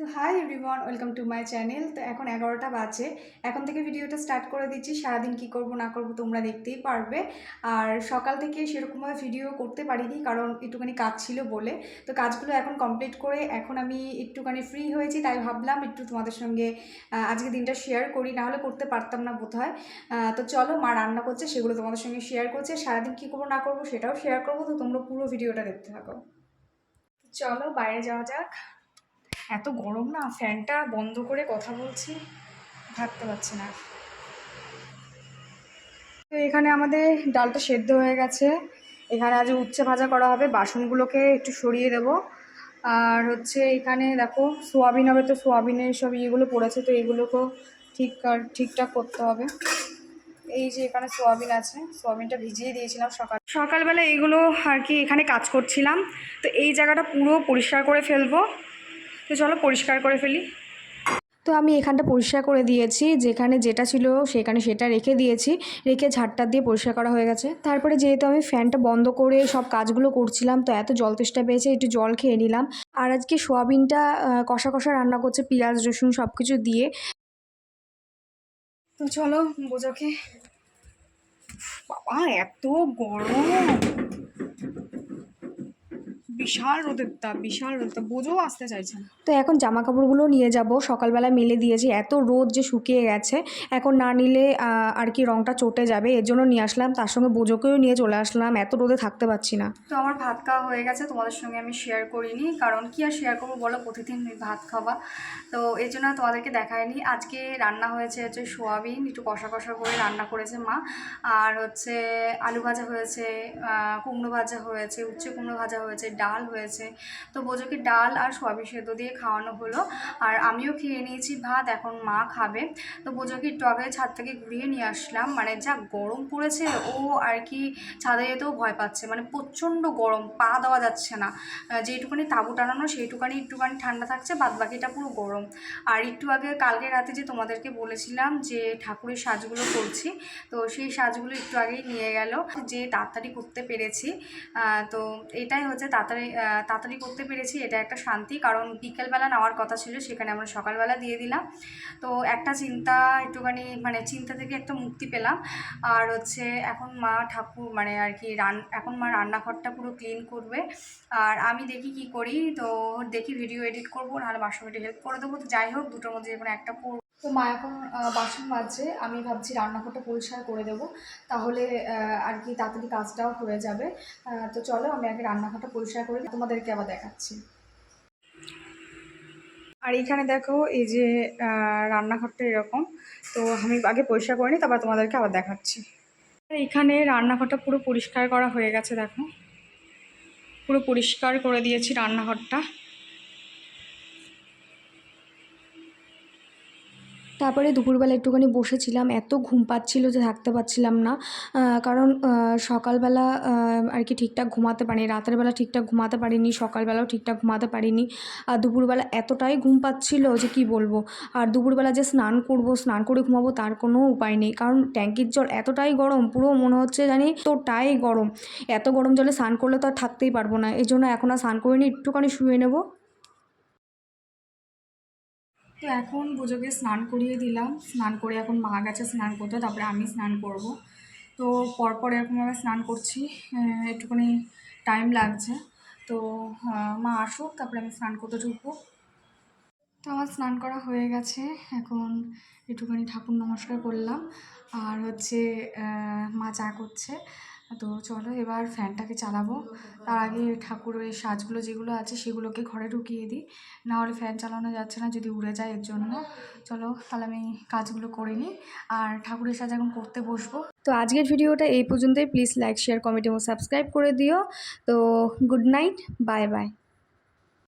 তো hi everyone, welcome to my channel. তো এখন এগারোটা বাজে। এখন থেকে ভিডিওটা স্টার্ট করে দিচ্ছি। সারাদিন কি করব, না করব তোমরা দেখতেই পারবে। আর সকাল থেকে সেরকমভাবে ভিডিও করতে পারিনি, কারণ একটুখানি কাজ ছিল বলে। তো কাজগুলো এখন কমপ্লিট করে এখন আমি একটুখানি ফ্রি হয়েছি, তাই ভাবলাম একটু তোমাদের সঙ্গে আজকে দিনটা শেয়ার করি। নাহলে করতে পারতাম না বোধ হয় তো চলো, মা রান্না করছে, সেগুলো তোমাদের সঙ্গে শেয়ার করছে। সারাদিন কী করব, না করব সেটাও শেয়ার করব। তো তোমরা পুরো ভিডিওটা দেখতে থাকো। চলো, বাইরে যাওয়া যাক। এত গরম না, ফ্যানটা বন্ধ করে কথা বলছি থাকতে পারছি না। তো এখানে আমাদের ডালটা সেদ্ধ হয়ে গেছে। এখানে আজ উচ্ছে ভাজা করা হবে, বাসনগুলোকে একটু সরিয়ে দেব। আর হচ্ছে এখানে দেখো, সোয়াবিন হবে তো সোয়াবিনের সব ইয়েগুলো পড়েছে, তো এগুলোকেও ঠিক আর- ঠিকঠাক করতে হবে। এই যে এখানে সোয়াবিন আছে, সোয়াবিনটা ভিজিয়ে দিয়েছিলাম সকাল সকালবেলা এইগুলো আর কি এখানে কাজ করছিলাম। তো এই জায়গাটা পুরো পরিষ্কার করে ফেলব। তো চলো পরিষ্কার করে ফেলি। তো আমি এখানটা পরিষ্কার করে দিয়েছি, যেখানে যেটা ছিল সেখানে সেটা রেখে দিয়েছি, রেখে ঝাড়টা দিয়ে পরিষ্কার করা হয়ে গেছে। তারপরে যেহেতু আমি ফ্যানটা বন্ধ করে সব কাজগুলো করছিলাম, তো এত জল তেষ্টা পেয়েছে, একটু জল খেয়ে নিলাম। আর আজকে সোয়াবিনটা কষা কষা রান্না করছে, পেঁয়াজ, রসুন সব কিছু দিয়ে। তো চলো, বোঝাকে। বাবা, এত গরম! বিশাল রোদের তাপ বিশাল রোদের তাপ বোঝও আসতে চাইছে না। তো এখন জামা কাপড়গুলো নিয়ে যাব। সকালবেলা মেলে দিয়েছি এত রোদ যে শুকিয়ে গেছে এখন না নিলে আর কি রংটা চটে যাবে এর জন্য নিয়ে আসলাম। তার সঙ্গে বোঝোকেও নিয়ে চলে আসলাম। এত রোদে থাকতে পারছি না। তো আমার ভাত খাওয়া হয়ে গেছে তোমাদের সঙ্গে আমি শেয়ার করিনি। কারণ কি আর শেয়ার করব বলো? প্রতিদিন ভাত খাওয়া। তো এই জন্য তোমাদেরকে দেখায়নি। আজকে রান্না হয়েছে হচ্ছে সোয়াবিন একটু কষা কষা করে রান্না করেছে মা। আর হচ্ছে আলু ভাজা হয়েছে কুমড়ো ভাজা হয়েছে উচ্ছে কুমড়ো ভাজা হয়েছে ডাল হয়েছে। তো বোঝোকে ডাল আর সোয়াবিন সেদ্ধ দিয়ে খাওয়ানো হলো। আর আমিও খেয়ে নিয়েছি ভাত, এখন মা খাবে। তো বোঝোকে একটু আগে ছাদ থেকে ঘুরিয়ে নিয়ে আসলাম। মানে যা গরম পড়েছে, ও আর কি ছাদে যেতেও ভয় পাচ্ছে। মানে প্রচণ্ড গরম, পা দেওয়া যাচ্ছে না। যেইটুখানি তাঁবু টানানো, সেইটুকানি একটুখানি ঠান্ডা থাকছে বাদ বাকিটা পুরো গরম। আর একটু আগে কালকে রাতে যে তোমাদেরকে বলেছিলাম যে ঠাকুরের সাজগুলো করছি, তো সেই সাজগুলো একটু আগেই নিয়ে গেল। যে তাড়াতাড়ি করতে পেরেছি তো এটাই হচ্ছে তাড়াতাড়ি আহ, তাড়াতাড়ি করতে পেরেছি এটা একটা শান্তি। কারণ বিকেলবেলা নেওয়ার কথা ছিল সেখানে আমরা সকালবেলা দিয়ে দিলাম। তো একটা চিন্তা একটুখানি মানে চিন্তা থেকে একটা মুক্তি পেলাম। আর হচ্ছে এখন মা ঠাকুর মানে আর কি রান এখন মা রান্নাঘরটা পুরো ক্লিন করবে। আর আমি দেখি কি করি তো দেখি ভিডিও এডিট করব নাহলে বাসন হেল্প করে দেবো। তো যাই হোক দুটোর মধ্যে যে কোনো একটা তো মা এখন বাসন মাজছে, আমি ভাবছি রান্নাঘরটা পরিষ্কার করে দেবো। তাহলে আর কি তাড়াতাড়ি কাজটাও হয়ে যাবে। তো চলো আমি আগে রান্নাঘরটা পরিষ্কার করে তোমাদেরকে আবার দেখাচ্ছি। আর এখানে দেখো, এই যে রান্নাঘরটা এরকম। তো আমি আগে পরিষ্কার করে নিই, তারপর তোমাদেরকে আবার দেখাচ্ছি। এখানে রান্নাঘরটা পুরো পরিষ্কার করা হয়ে গেছে, দেখো। পুরো পরিষ্কার করে দিয়েছি রান্নাঘরটা। তারপরে দুপুরবেলা একটুখানি বসেছিলাম। এত ঘুম পাচ্ছিল যে থাকতে পারছিলাম না। কারণ সকালবেলা আর কি ঠিকঠাক ঘুমাতে পারিনি। রাতের বেলা ঠিকঠাক ঘুমাতে পারিনি, সকালবেলাও ঠিকঠাক ঘুমাতে পারিনি। আর দুপুরবেলা এতটাই ঘুম পাচ্ছিল যে কি বলব? আর দুপুরবেলা যে স্নান করব, স্নান করে ঘুমাবো, তার কোনো উপায় নেই। কারণ ট্যাঙ্কির জল এতটাই গরম, পুরো মনে হচ্ছে জানি তোটাই গরম। এত গরম জলে স্নান করলে তো আর থাকতেই পারব না। এই জন্য এখন আর স্নান করিনি, একটুখানি শুয়ে নেব। তো এখন পুজোকে স্নান করিয়ে দিলাম। স্নান করে এখন মা গেছে স্নান করতে, তারপরে আমি স্নান করব। তো পরপর এরকমভাবে স্নান করছি একটুখানি টাইম লাগছে। তো মা আসুক, তারপরে আমি স্নান করতে ঢুকবো। তো আমার স্নান করা হয়ে গেছে। এখন একটুখানি ঠাকুর নমস্কার করলাম। আর হচ্ছে মা চা করছে। তো চলো এবার ফ্যানটাকে চালাবো। তার আগে ঠাকুরের সাজগুলো যেগুলো আছে সেগুলোকে ঘরে ঢুকিয়ে দিই। না হলে ফ্যান চালানো যাচ্ছে না, যদি উড়ে যায় এর জন্য। চলো তাহলে আমি কাজগুলো করে নিই। আর ঠাকুরের সাজ এখন করতে বসবো। তো আজকের ভিডিওটা এই পর্যন্তই। প্লিজ লাইক শেয়ার কমেন্ট এবং সাবস্ক্রাইব করে দিও। তো গুড নাইট বাই বাই